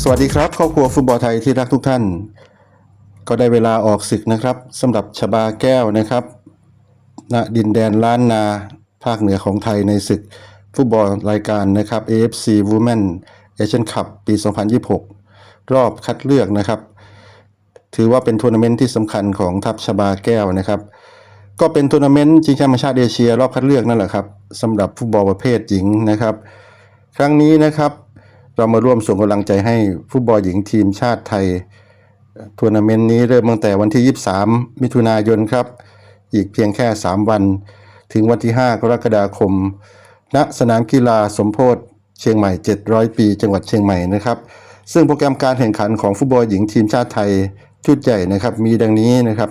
สวัสดีครับครอบครัวฟุตบอลไทยที่รักทุกท่าน ก็ได้เวลาออกศึกนะครับสำหรับชบาแก้วนะครับณดินแดนล้านนาภาคเหนือของไทยในศึกฟุตบอลรายการนะครับ AFC Women Asian Cup ปี 2026 รอบคัดเลือกนะครับ ถือว่าเป็นทัวร์นาเมนต์ที่สำคัญของทัพชบาแก้วนะครับ ก็เป็นทัวร์นาเมนต์ชิงแชมป์ชาติเอเชีย รอบคัดเลือกนั่นแหละครับสำหรับฟุตบอลประเภทหญิงนะครับ ครั้งนี้นะครับ เรามาร่วมส่งกำลังใจให้ฟุตบอลหญิงทีมชาติไทยทัวร์นาเมนต์นี้เริ่มตั้งแต่วันที่ 23 มิถุนายนครับ อีกเพียงแค่ 3 วัน ถึงวันที่ 5 กรกฎาคม ณสนามกีฬาสมโพธิเชียงใหม่ 700 ปี จังหวัดเชียงใหม่นะครับ ซึ่งโปรแกรมการแข่งขันของฟุตบอลหญิงทีมชาติไทยชุดใหญ่นะครับมีดังนี้นะครับ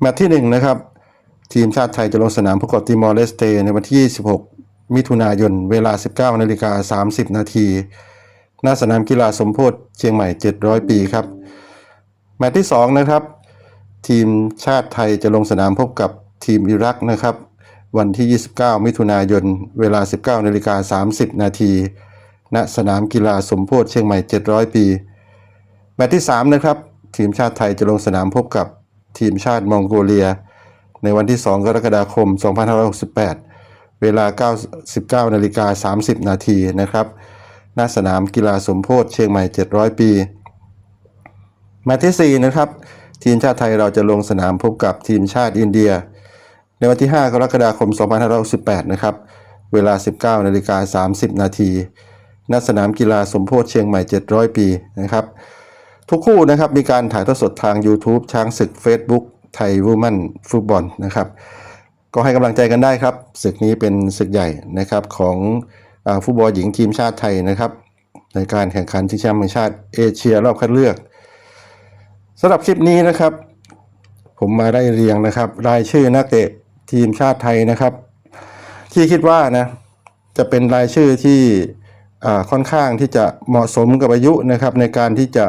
แมตช์ที่1นะครับทีมชาติไทยจะลงสนามพบกับติมอร์เลสเตในวันที่ 26 มิถุนายน เวลา 19นาฬิกา30 นาทีหน้าสนามกีฬาสมโพธิเชียงใหม่ 700 ปีครับ แมตช์ที่ 2 นะครับ ทีมชาติไทยจะลงสนามพบกับทีมอิรักนะครับ วันที่ 29 มิถุนายน เวลา 19นาฬิกา30 นาทีณสนามกีฬาสมโพธิเชียงใหม่ 700 ปี แมตช์ที่ 3 นะครับ ทีมชาติไทยจะลงสนามพบกับทีมชาติมองโกเลีย ในวันที่ 2 กรกฎาคม 2568 เวลา99นาฬิกา30 นาทีนะครับณสนามกีฬาสมโพธิเชียงใหม่ 700 ปีแมตช์ที่4นะครับ ทีมชาติไทยเราจะลงสนามพบกับทีมชาติอินเดีย ในวันที่ 5 กรกฎาคม 2568 นะครับ เวลา 19นาฬิกา30 นาทีณสนามกีฬาสมโพธิเชียงใหม่ 700 ปีนะครับ ทุกคู่นะครับมีการถ่ายทอดสดทาง YouTube ช้างศึก Facebook ไทยวูแมนฟุตบอลนะครับ ก็ให้กำลังใจกันได้ครับศึกนี้เป็นศึกใหญ่นะครับของอฟุตบอลหญิงทีมชาติไทยนะครับ ในการแข่งขันชิงแชมป์ชาติเอเชียรอบคัดเลือกสำหรับคลิปนี้นะครับ ผมมาได้เรียงนะครับ รายชื่อนักเตะทีมชาติไทยนะครับ ที่คิดว่านะจะเป็นรายชื่อที่ค่อนข้างที่จะเหมาะสมกับอายุนะครับในการที่จะ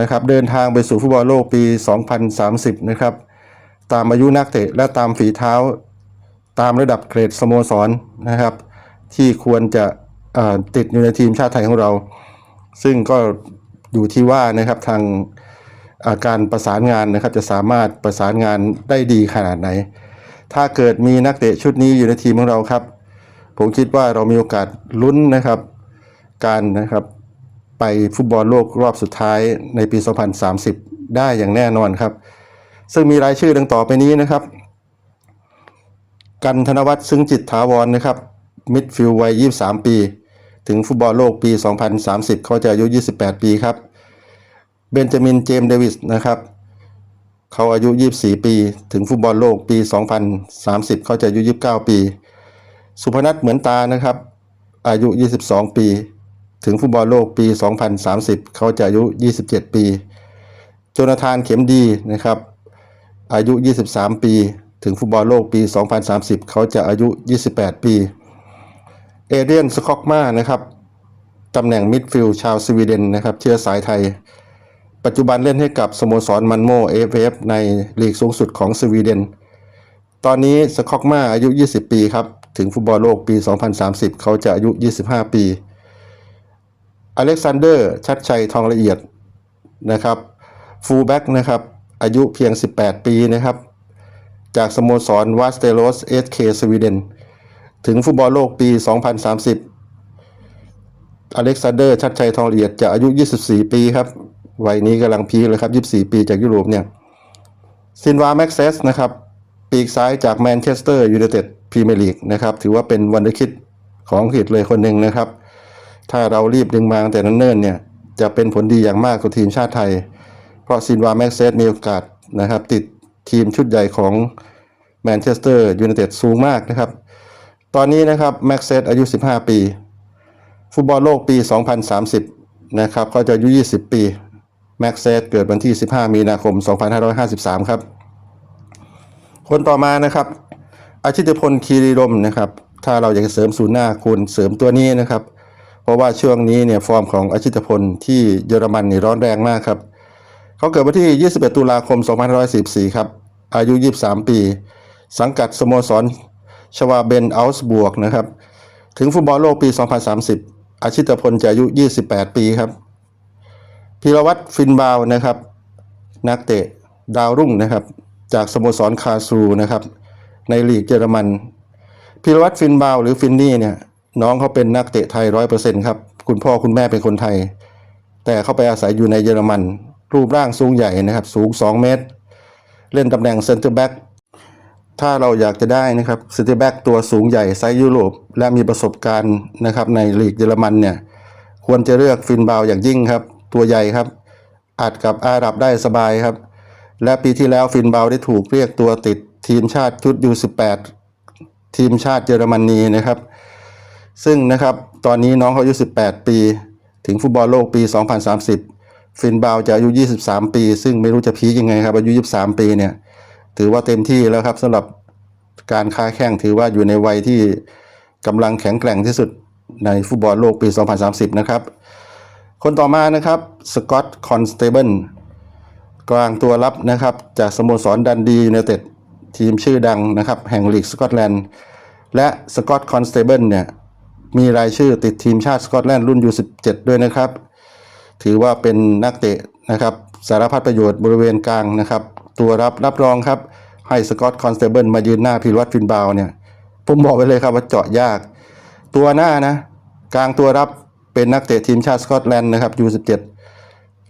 นะครับเดินทางไปสู่ฟุตบอลโลกปี 2030 นะครับ ตามอายุนักเตะและตามฝีเท้า ตามระดับเกรดสโมสรนะครับ ที่ควรจะติดอยู่ในทีมชาติไทยของเรา ซึ่งก็อยู่ที่ว่านะครับทางาการประสานงานนะครับจะสามารถประสานงานได้ดีขนาดไหน ถ้าเกิดมีนักเตะชุดนี้อยู่ในทีมของเราครับ ผมคิดว่าเรามีโอกาสลุ้นนะครับ การนะครับไปฟุตบอลโลกรอบสุดท้ายในปี 2030 ได้อย่างแน่นอนครับ ซึ่งมีรายชื่อดังต่อไปนี้นะครับ กันธนวัฒน์ซึ้งจิตถาวรนะครับ มิดฟิลด์วัย 23 ปี ถึงฟุตบอลโลกปี 2030 เขาจะอายุ 28 ปีครับ เบนจามินเจมส์เดวิสนะครับเขาอายุ 24 ปี ถึงฟุตบอลโลกปี 2030 เขาจะอายุ 29 ปี สุพนัทเหมือนตานะครับ อายุ 22 ปี ถึงฟุตบอลโลกปี 2030 เขาจะอายุ 27 ปี โจนาธานเข็มดีนะครับ อายุ 23 ปี ถึงฟุตบอลโลกปี 2030 เขาจะอายุ 28 ปี เอเดียนสคอกมานะครับตำแหน่งมิดฟิลด์ชาวสวีเดนนะครับเชื้อสายไทย ปัจจุบันเล่นให้กับสโมสรมันโมเอฟเอฟในลีกสูงสุดของสวีเดน ตอนนี้สคอกมาอายุ 20 ปีครับ ถึงฟุตบอลโลกปี 2030 เขาจะอายุ 25 ปี อเล็กซานเดอร์ ชัดชัยทองละเอียดนะครับฟูลแบ็กนะครับ อายุเพียง 18 ปีนะครับ จากสโมสรวาสเตโรสเอสเคสวีเดน ถึงฟุตบอลโลกปี 2030 อเล็กซานเดอร์ชัดชัยทองละเอียดจะอายุ 24 ปีครับ วัยนี้กำลังพีเลยครับ 24 ปีจากยุโรปเนี่ย ซินวาแม็กเซสนะครับ ปีกซ้ายจากแมนเชสเตอร์ยูไนเต็ดพรีเมียร์ลีกนะครับ ถือว่าเป็นวันดอร์คิดของอังกฤษเลยคนหนึ่งนะครับ ถ้าเรารีบดึงมาตั้งแต่นั้นเนิ่นเนี่ย จะเป็นผลดีอย่างมากกับทีมชาติไทย เพราะซินวาแม็กเซสมีโอกาสนะครับ ติดทีมชุดใหญ่ของแมนเชสเตอร์ยูไนเต็ดสูงมากนะครับ ตอนนี้นะครับแม็กเซสอายุ 15 ปี ฟุตบอลโลกปี 2030 นะครับเขาจะอายุ 20 ปีแม็กเซสเกิดวันที่ 15 มีนาคม 2553 ครับ คนต่อมานะครับอาชิตพลคีรีรมย์นะครับ ถ้าเราอยากจะเสริมศูนย์หน้าคุณเสริมตัวนี้นะครับ เพราะว่าช่วงนี้เนี่ยฟอร์มของอาชิตพลที่เยอรมันนี่ร้อนแรงมากครับ เขาเกิดวันที่ 21 ตุลาคม 2544 ครับ อายุ 23 ปี สังกัดสโมสรชวาเบนอัลส์บวกนะครับ ถึงฟุตบอลโลกปี 2030 อาชิตพลจะอายุ 28 ปีครับพีรวัตรฟินบาวนะครับ นักเตะดาวรุ่งนะครับ จากสโมสรคาซูนะครับ ในลีกเยอรมันพีรวัตรฟินบาวหรือฟินนี่เนี่ยน้องเขาเป็นนักเตะไทยร้อยเปอร์เซ็นต์ครับ คุณพ่อคุณแม่เป็นคนไทย แต่เขาไปอาศัยอยู่ในเยอรมัน รูปร่างสูงใหญ่นะครับ สูง 2 เมตร เล่นตำแหน่งเซนเตอร์แบ็กถ้าเราอยากจะได้นะครับเซนเตอร์แบ็กตัวสูงใหญ่ไซส์ยุโรป และมีประสบการณ์นะครับในลีกเยอรมันเนี่ยควรจะเลือกฟินบาวอย่างยิ่งครับ ตัวใหญ่ครับอัดกับอาหรับได้สบายครับ และปีที่แล้วฟินบาวได้ถูกเรียกตัวติดทีมชาติชุด U18 ทีมชาติเยอรมนีนะครับ ซึ่งนะครับตอนนี้น้องเขาอายุ18 ปี ถึงฟุตบอลโลกปี 2030 ฟินบาวจะอายุ 23 ปี ซึ่งไม่รู้จะพีคยังไงครับ อายุ 23 ปีเนี่ย ถือว่าเต็มที่แล้วครับสำหรับการค้าแข่งถือว่าอยู่ในวัยที่กำลังแข็งแกร่งที่สุดในฟุตบอลโลกปี 2030 นะครับ คนต่อมานะครับสกอตต์คอนสเตเบิลกลางตัวรับนะครับ จากสโมสรดันดียูไนเต็ดทีมชื่อดังนะครับ แห่งลีกสกอตแลนด์และสกอตต์คอนสเตเบิลเนี่ยมีรายชื่อติดทีมชาติสกอตแลนด์รุ่น U17 ด้วยนะครับ ถือว่าเป็นนักเตะนะครับสารพัดประโยชน์บริเวณกลางนะครับ ตัวรับรับรองครับ ให้สกอตต์คอนสเตเบิลมายืนหน้าพิรวัตรฟินบาวเนี่ยผมบอกไว้เลยครับว่าเจาะยาก ตัวหน้านะ กลางตัวรับเป็นนักเตะทีมชาติสกอตแลนด์นะครับ U17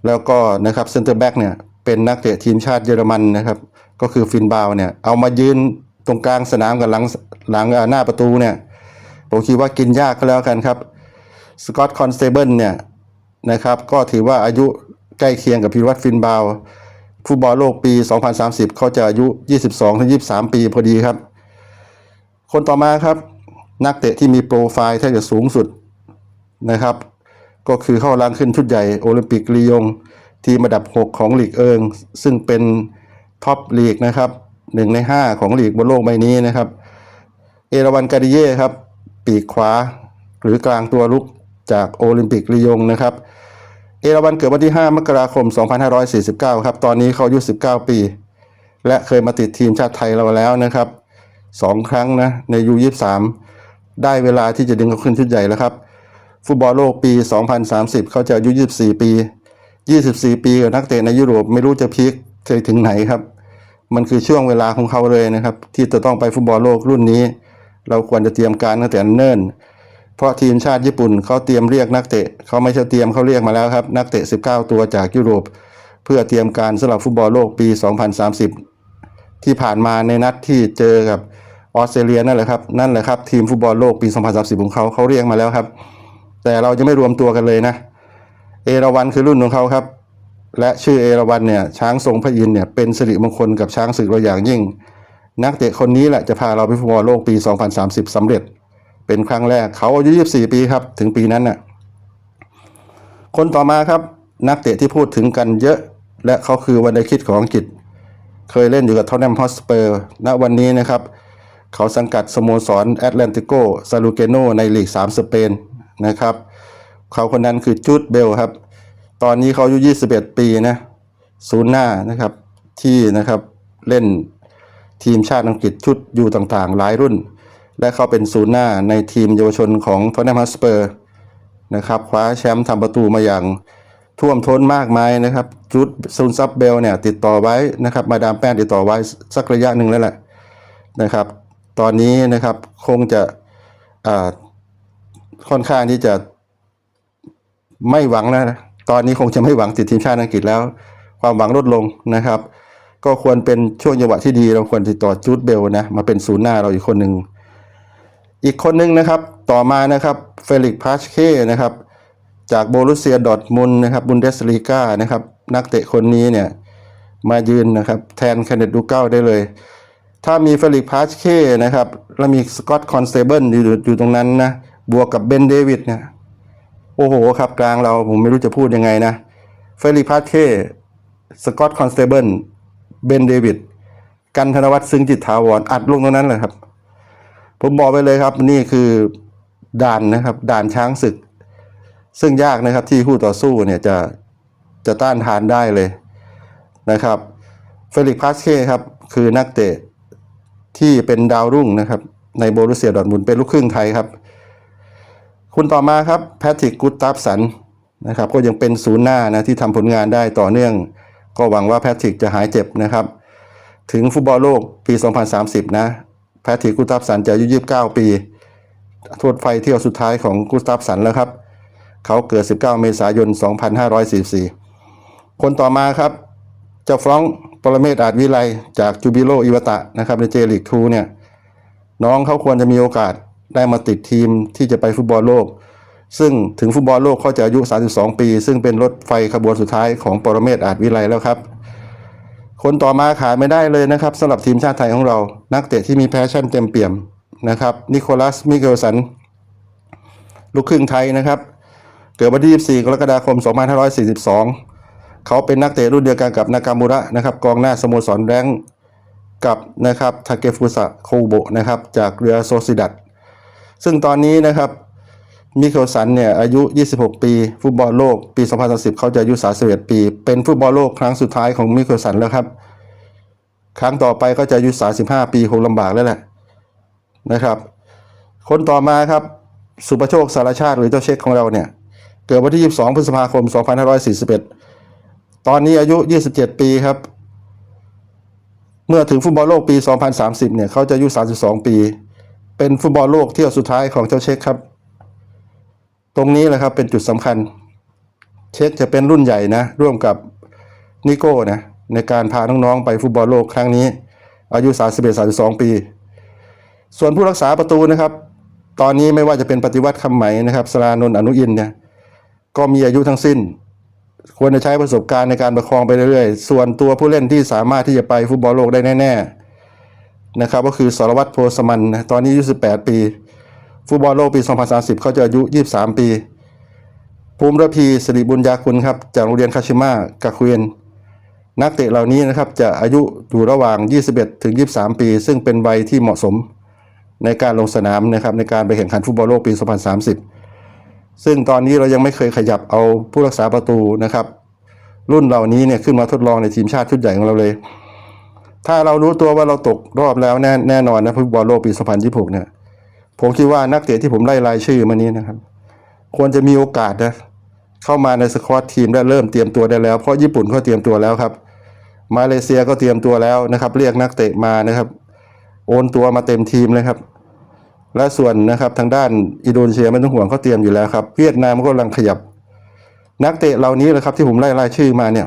แล้วก็นะครับเซนเตอร์แบ็กเนี่ยเป็นนักเตะทีมชาติเยอรมันนะครับก็คือฟินบาวเนี่ยเอามายืนตรงกลางสนามกับหลังหลังหน้าประตูเนี่ยผมคิดว่ากินยากก็แล้วกันครับสกอตต์คอนสเตเบิลเนี่ย นะครับ ก็ถือว่าอายุใกล้เคียงกับพิรวัตรฟินบาวฟุตบอลโลกปี 2030 เขาจะอายุ 22-23 ปีพอดีครับ คนต่อมาครับ นักเตะที่มีโปรไฟล์แทบจะสูงสุดนะครับ ก็คือเข้ารังขึ้นชุดใหญ่โอลิมปิกลียง ทีมอันดับ 6 ของลีกเอิง ซึ่งเป็นท็อปลีกนะครับหนึ่งใน 5 ของลีกบนโลกใบนี้นะครับ เอราวันการิเย่ครับ ปีกขวาหรือกลางตัวลุกจากโอลิมปิกลียงนะครับ เอราวันเกิดวันที่ 5 มกราคม 2549 ครับ ตอนนี้เขาอายุ 19 ปี และเคยมาติดทีมชาติไทยเราแล้วนะครับสองครั้งนะในยู23ได้เวลาที่จะดึงเขาขึ้นชุดใหญ่แล้วครับ ฟุตบอลโลกปี 2030 เขาจะอายุ 24 ปี 24 ปีกับนักเตะในยุโรปไม่รู้จะพีคเคยถึงไหนครับ มันคือช่วงเวลาของเขาเลยนะครับ ที่จะต้องไปฟุตบอลโลกรุ่นนี้ เราควรจะเตรียมการตั้งแต่เนิ่น เพราะทีมชาติญี่ปุ่นเขาเตรียมเรียกนักเตะเขาไม่ใช่เตรียมเขาเรียกมาแล้วครับ นักเตะ 19 ตัวจากยุโรป เพื่อเตรียมการสำหรับฟุตบอลโลกปี 2030 ที่ผ่านมาในนัดที่เจอกับออสเตรเลียนั่นแหละครับนั่นแหละครับทีมฟุตบอลโลกปี 2030 ของเขาเขาเรียกมาแล้วครับ แต่เราจะไม่รวมตัวกันเลยนะ เอราวันคือรุ่นของเขาครับ และชื่อเอราวันเนี่ยช้างทรงพระอินเนี่ยเป็นสิริมงคลกับช้างศึกเราอย่างยิ่ง นักเตะคนนี้แหละจะพาเราไปฟุตบอลโลกปี 2030สำเร็จ เป็นครั้งแรกเขาอายุ24 ปีครับ ถึงปีนั้นน่ะคนต่อมาครับ นักเตะที่พูดถึงกันเยอะ และเขาคือวันไดคิดของอังกฤษ เคยเล่นอยู่กับท็อตแนมฮอสเปอร์ณวันนี้นะครับ เขาสังกัดสโมสรแอตแลนติโกซาลูเกโนในลีก 3 สเปนนะครับ เขาคนนั้นคือจูดเบลครับ ตอนนี้เขาอายุ 21 ปีนะศูนย์หน้านะครับที่นะครับเล่นทีมชาติอังกฤษชุดอยู่ต่างๆ หลายรุ่น และเข้าเป็นศูนย์หน้าในทีมเยาวชนของทอตแนมฮอสเปอร์นะครับคว้าแชมป์ทำประตูมาอย่างท่วมท้นมากมายนะครับจูดซูนซับเบลเนี่ยติดต่อไว้นะครับมาดามแป้นติดต่อไว้สักระยะหนึ่งแล้วแหละนะครับ ตอนนี้นะครับคงจะอ่าค่อนข้างที่จะไม่หวังแล้วนะตอนนี้คงจะไม่หวังติดทีมชาติอังกฤษแล้ว ความหวังลดลงนะครับ ก็ควรเป็นช่วงจังหวะที่ดีเราควรติดต่อจูดเบลนะมาเป็นศูนย์หน้าเราอีกคนหนึ่ง อีกคนหนึ่งนะครับต่อมานะครับเฟลิกพาชเคนะครับจากโบรุสเซียดอทมุนนะครับบุนเดสลีกานะครับนักเตะคนนี้เนี่ยมายืนนะครับแทนแคเนตดูเก้าได้เลย ถ้ามีเฟลิกพาชเคนะครับแล้วมีสกอตคอนสเตเบิลอยู่อยู่ตรงนั้นนะบวกกับเบนเดวิดเนี่ยโอ้โหครับกลางเราผมไม่รู้จะพูดยังไงนะเฟลิกพาชเท่สกอตคอนสเตเบิลเบนเดวิดกันธนวัฒน์ซึ้งจิตถาวรอัดลงตรงนั้นเลยครับ ผมบอกไปเลยครับ นี่คือด่านนะครับด่านช้างศึก ซึ่งยากนะครับที่คู่ต่อสู้เนี่ยจะจะต้านทานได้เลยนะครับเฟลิกพาสเคครับคือนักเตะที่เป็นดาวรุ่งนะครับ ในโบรุสเซียดอทมุนเป็นลูกครึ่งไทยครับ คุณต่อมาครับแพทริกกุตตับสันนะครับก็ยังเป็นศูนย์หน้านะที่ทำผลงานได้ต่อเนื่อง ก็หวังว่าแพทริกจะหายเจ็บนะครับ ถึงฟุตบอลโลกปี 2030 นะ แพทริกกุตตับสันจะอายุ29ปีโทษไฟเที่ยวสุดท้ายของกุสตัฟสันแล้วครับ เขาเกิด 19 เมษายน 2544 คนต่อมาครับ เจ้าฟรองก์ปรเมศอาจวิไลจากจูบิโลอิวตะนะครับในเจลิกทูเนี่ย น้องเขาควรจะมีโอกาสได้มาติดทีมที่จะไปฟุตบอลโลก ซึ่งถึงฟุตบอลโลกเขาจะอายุ 32 ปี ซึ่งเป็นรถไฟขบวนสุดท้ายของปรเมศอาจวิไลแล้วครับ คนต่อมาขาดไม่ได้เลยนะครับสำหรับทีมชาติไทยของเรา นักเตะที่มีแพชชั่นเต็มเปี่ยมนะครับนิโคลัสมิเกลสันลูกครึ่งไทยนะครับ เกิดวันที่24กรกฎาคม 2542 เขาเป็นนักเตะรุ่นเดียวกันกับนากามูระนะครับกองหน้าสโมสรแรงกับนะครับทาเกฟุสะโคโบะนะครับจากเรือโซซิดัตซึ่งตอนนี้นะครับ มิเคิลสันเนี่ยอายุ 26 ปี ฟุตบอลโลกปี 2010 เขาจะอายุ 31 ปี เป็นฟุตบอลโลกครั้งสุดท้ายของมิเคิลสันแล้วครับ ครั้งต่อไปก็จะอายุ 35 ปีคงลำบากแล้วแหละนะครับ คนต่อมาครับ สุประโชคสารชาติหรือเจ้าเช็คของเราเนี่ย เกิดวันที่ 22 พฤษภาคม 2541 ตอนนี้อายุ 27 ปีครับ เมื่อถึงฟุตบอลโลกปี 2030 เนี่ยเขาจะอายุ 32 ปี เป็นฟุตบอลโลกเที่ยวสุดท้ายของเจ้าเช็คครับ ตรงนี้แหละครับเป็นจุดสำคัญ เช็คจะเป็นรุ่นใหญ่นะ ร่วมกับนิโก้นะในการพาน้องๆไปฟุตบอลโลกครั้งนี้ อายุ 31-32 ปี ส่วนผู้รักษาประตูนะครับ ตอนนี้ไม่ว่าจะเป็นปฏิวัติคำไหมนะครับสรานนท์อนุอินเนี่ยก็มีอายุทั้งสิ้น ควรจะใช้ประสบการณ์ในการประคองไปเรื่อยๆ ส่วนตัวผู้เล่นที่สามารถที่จะไปฟุตบอลโลกได้แน่ ๆ นะครับ ก็คือสรวัตรโพสมันนะตอนนี้อายุ18 ปี ฟุตบอลโลกปี 2030 เขาจะอายุ 23 ปี ภูมิระพีสิริบุญญาคุณครับ จากโรงเรียนคาชิมะกาคุเอนนักเตะเหล่านี้นะครับจะอายุอยู่ระหว่าง 21 ถึง 23 ปี ซึ่งเป็นวัยที่เหมาะสมในการลงสนามนะครับในการไปแข่งขันฟุตบอลโลกปี 2030 ซึ่งตอนนี้เรายังไม่เคยขยับเอาผู้รักษาประตูนะครับ รุ่นเหล่านี้เนี่ยขึ้นมาทดลองในทีมชาติชุดใหญ่ของเราเลย ถ้าเรารู้ตัวว่าเราตกรอบแล้วแน่แน่นอนนะฟุตบอลโลกปี 2026 เนี่ย ผมคิดว่านักเตะที่ผมไล่รายชื่อมานี้นะครับ ควรจะมีโอกาสนะเข้ามาในสควอตทีมได้เริ่มเตรียมตัวได้แล้ว เพราะญี่ปุ่นเขาเตรียมตัวแล้วครับ มาเลเซียก็เตรียมตัวแล้วนะครับ เรียกนักเตะมานะครับ โอนตัวมาเต็มทีมเลยครับ และส่วนนะครับทางด้านอินโดนีเซียไม่ต้องห่วงเขาเตรียมอยู่แล้วครับ เวียดนามก็กำลังขยับ นักเตะเหล่านี้แหละครับที่ผมไล่รายชื่อมาเนี่ย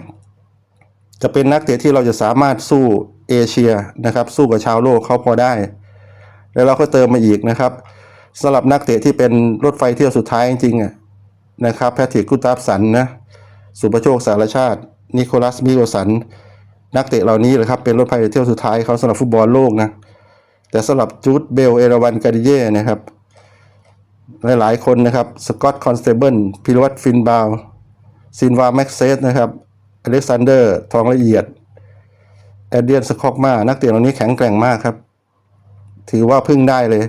จะเป็นนักเตะที่เราจะสามารถสู้เอเชียนะครับ สู้กับชาวโลกเขาพอได้ แล้วเราก็เติมมาอีกนะครับสำหรับนักเตะที่เป็นรถไฟเที่ยวสุดท้ายจริงๆนะครับแพทริกกุตาฟสันนะสุประโชคสารชาติ นิโคลัสมิโกสัน นักเตะเหล่านี้แหละครับเป็นรถไฟเที่ยวสุดท้ายเขาสำหรับฟุตบอลโลกนะแต่สำหรับจูดเบลเอราวันการดิเย่นะครับหลายๆคนนะครับสกอตต์คอนสเตเบิลพิรวัตฟินบาวซินวาแม็กเซสนะครับอเล็กซานเดอร์ ทองละเอียดแอดเดียนสคอกมา นักเตะเหล่านี้แข็งแกร่งมากครับ ถือว่าพึ่งได้เลย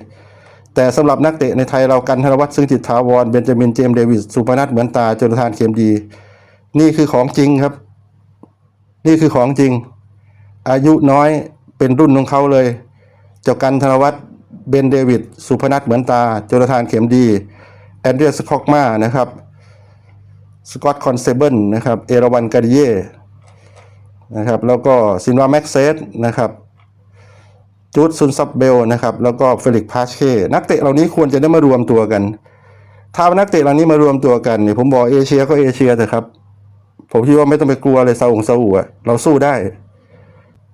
แต่สำหรับนักเตะในไทยเรากันธนวัฒน์ซึ่งจิตถาวรเบนจามินเจมเดวิสสุพนัทเหมือนตาจนทานเข็มดี นี่คือของจริงครับ นี่คือของจริง อายุน้อยเป็นรุ่นของเขาเลยเจ้ากันธนวัฒน์เบนเดวิดสุพนัทเหมือนตาโจนาธานเข็มดีแอนเดรียสคอกมานะครับสกอตคอนเซเบิลนะครับเอราวันกาดิเย่นะครับแล้วก็ซินวาแม็กเซสนะครับ จูดซุนซับเบลนะครับแล้วก็เฟลิกพาชเคนักเตะเหล่านี้ควรจะได้มารวมตัวกัน ถ้านักเตะเหล่านี้มารวมตัวกันเนี่ยผมบอกเอเชียก็เอเชียเถอะครับ ผมคิดว่าไม่ต้องไปกลัวเลยซาอุงซาอุอะเราสู้ได้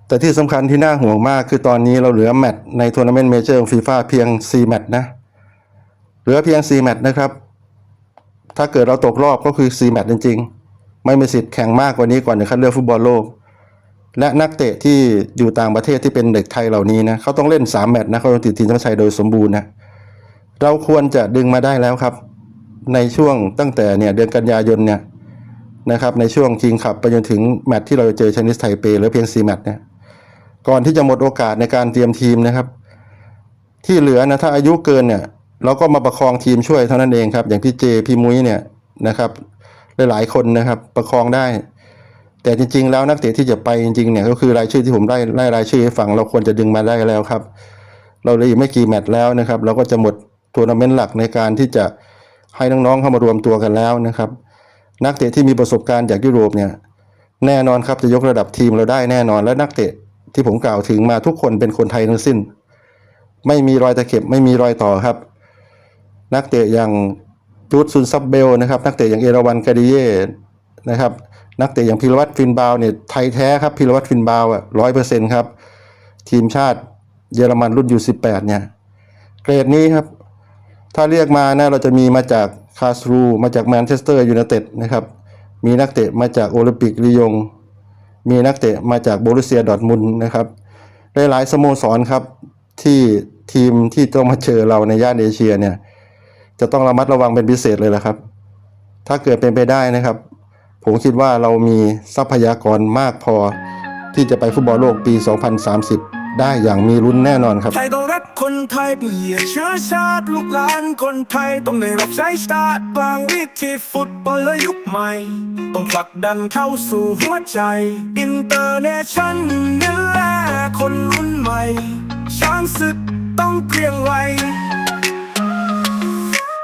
แต่ที่สำคัญที่น่าห่วงมากคือตอนนี้เราเหลือแมตช์ในทัวร์นาเมนต์เมเจอร์ฟีฟ่าเพียง 4 แมตช์นะ เหลือเพียง 4 แมตช์นะครับ ถ้าเกิดเราตกรอบก็คือ 4 แมตช์จริงๆ ไม่มีสิทธิ์แข่งมากกว่านี้ก่อนในคัดเลือกฟุตบอลโลก และนักเตะที่อยู่ต่างประเทศที่เป็นเด็กไทยเหล่านี้นะเขาต้องเล่น 3 แมตช์นะเขาต้องติดทีมชาติไทยโดยสมบูรณ์นะเราควรจะดึงมาได้แล้วครับ ในช่วงตั้งแต่เนี่ยเดือนกันยายนเนี่ยนะครับในช่วงคิงขับไปจนถึงแมตช์ที่เราจะเจอชนิสไทเปหลือเพียง4แมตช์เนี่ยก่อนที่จะหมดโอกาสในการเตรียมทีมนะครับ ที่เหลือนะถ้าอายุเกินเนี่ยเราก็มาประคองทีมช่วยเท่านั้นเองครับ อย่างที่เจพี่มุ้ยเนี่ยนะครับหลายๆคนนะครับประคองได้ แต่จริง ๆ แล้วนักเตะที่จะไปจริงๆเนี่ยก็คือรายชื่อที่ผมไล่ไล่รายชื่อให้ฟังเราควรจะดึงมาได้แล้วครับ เราเหลยอีกไม่กี่แมตช์แล้วนะครับเราก็จะหมดทัวร์นาเมนต์หลักในการที่จะให้น้องๆเข้ามารวมตัวกันแล้วนะครับ นักเตะที่มีประสบการณ์จากยุโรปเนี่ยแน่นอนครับจะยกระดับทีมเราได้แน่นอนและนักเตะที่ผมกล่าวถึงมาทุกคนเป็นคนไทยทั้งสิ้น ไม่มีรอยตะเข็บไม่มีรอยต่อครับ นักเตะอย่างจูดซุนซับเบลนะครับ นักเตะอย่างเอราวันกาดิเย่นะครับ นักเตะอย่างพิรวัตรฟินบาวเนี่ยไทยแท้ครับพิรวัตรฟินบาวอะร้อยเปอร์เซ็นต์ครับ ทีมชาติเยอรมันรุ่นยูสิบแปดเนี่ย เกรดนี้ครับ ถ้าเรียกมานะเราจะมีมาจากคาสรูมาจากแมนเชสเตอร์ยูไนเต็ดนะครับ มีนักเตะมาจากโอลิมปิกลียง มีนักเตะมาจากโบรุเซียดอทมุนนะครับหลายๆสโมสรครับที่ทีมที่ต้องมาเจอเราในย่านเอเชียเนี่ย จะต้องระมัดระวังเป็นพิเศษเลยละครับ ถ้าเกิดเป็นไปได้นะครับ ผมคิดว่าเรามีทรัพยากรมากพอ ที่จะไปฟุตบอลโลกปี 2030 ได้อย่างมีลุ้นแน่นอนครับ ไทยต้องรักคนไทยเปลี่ยนเชื้อชาติลูกหลานคนไทยต้องได้รับใช้ชาติบางวิธีฟุตบอลและยุคใหม่ ต้องผลักดันเข้าสู่หัวใจอินเตอร์เนชั่นนี่แหละคนรุ่นใหม่ ช้างศึกต้องเกรียงไกร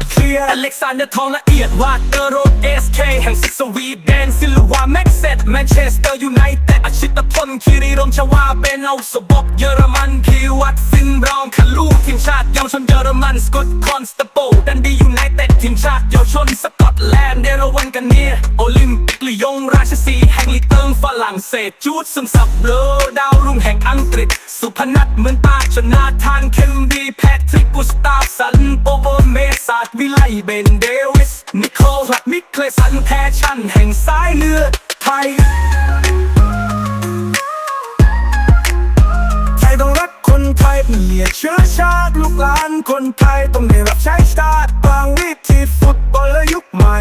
ดเคลียร์อเล็กซานเดอร์ทองละเอียดวาดเตอร์โรดเอสเคแห่งซิกสวีเดนซิลวาแม็กเซตแมนเชสเตอร์ยูไนเต็ดอาชิตพลคิริรมชวาเบนเอาสบอกเยอรมันพีวัตฟินบรองคาลูทีมชาติเยาวชนเยอรมันสกอตคอนสเตโปดันดียูไนเต็ดทีมชาติเยาวชนสกอตแลนด์เดรวันกันเนียโอลิมปิกลียงราชสีแห่งลีกเติงฝรั่งเศสจูดซึมซับเบลอดาวรุ่งแห่งอังกฤษ สุพนัทเหมือนตาชนาทานเคมบีแพทริกกุสตาฟสันโปโบเมสาดวิไลเบนเดวิส นิโคลัดมิเคลสันแพชชั่นแห่งสายเลือดไทยไทยต้องรักคนไทยเปลี่ยเชื้อชาติลูกหลานคนไทยต้องได้รับใช้ชาติบางวิธีฟุตบอลและยุคใหม่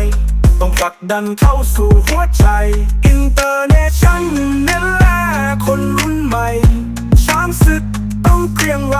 ต้องผลักดันเข้าสู่หัวใจอินเตอร์เนชั่นนี่แลคนรุ่นใหม่ ช้างศึกต้องเกรียงไกร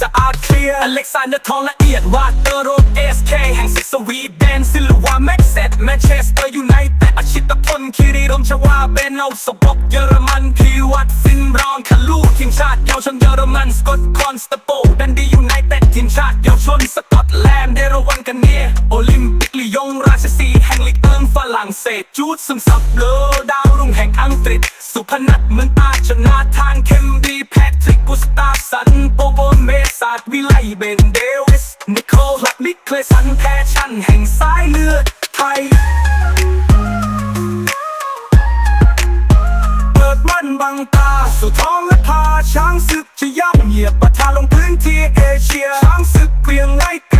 สะอาดเคลียร์อเล็กซานเดอร์ทองละเอียดวาดเตอร์โรดเอสเคแห่งซิสวีเดนซิลวาแม็กเซตแมนเชสเตอร์ยูไนเต็ดอาชิตพลคิริรมชวาเบนเอาสบกเยอรมันพีวัตฟินรองคาลูทีมชาติเยาวชนเยอรมันสกอตคอนสเตโปดันดียูไนเต็ดทีมชาติเยาวชนสกอตแลนด์เดรวันกันเนียโอลิมปิกลียงราชสีแห่งลีกเอิงฝรั่งเศสจูดซึมซับเบลอดาวรุ่งแห่งอังกฤษ สุพนัทเมือนตาชนาทานเคม ตาสันโปโบเมสาดวิไลเบนเดวิสนิโคลักลิคลสันแพชชั่นแห่งสายเลือดไทย เปิดมันบังตาสู่ท้องและพาช้างศึกจะย่ำเหยียบประทาลงพื้นที่เอเชีย ช้างศึกเปลียงไลไก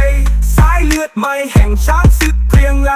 สายเลือดใหม่แห่งช้างศึกเปลียงไล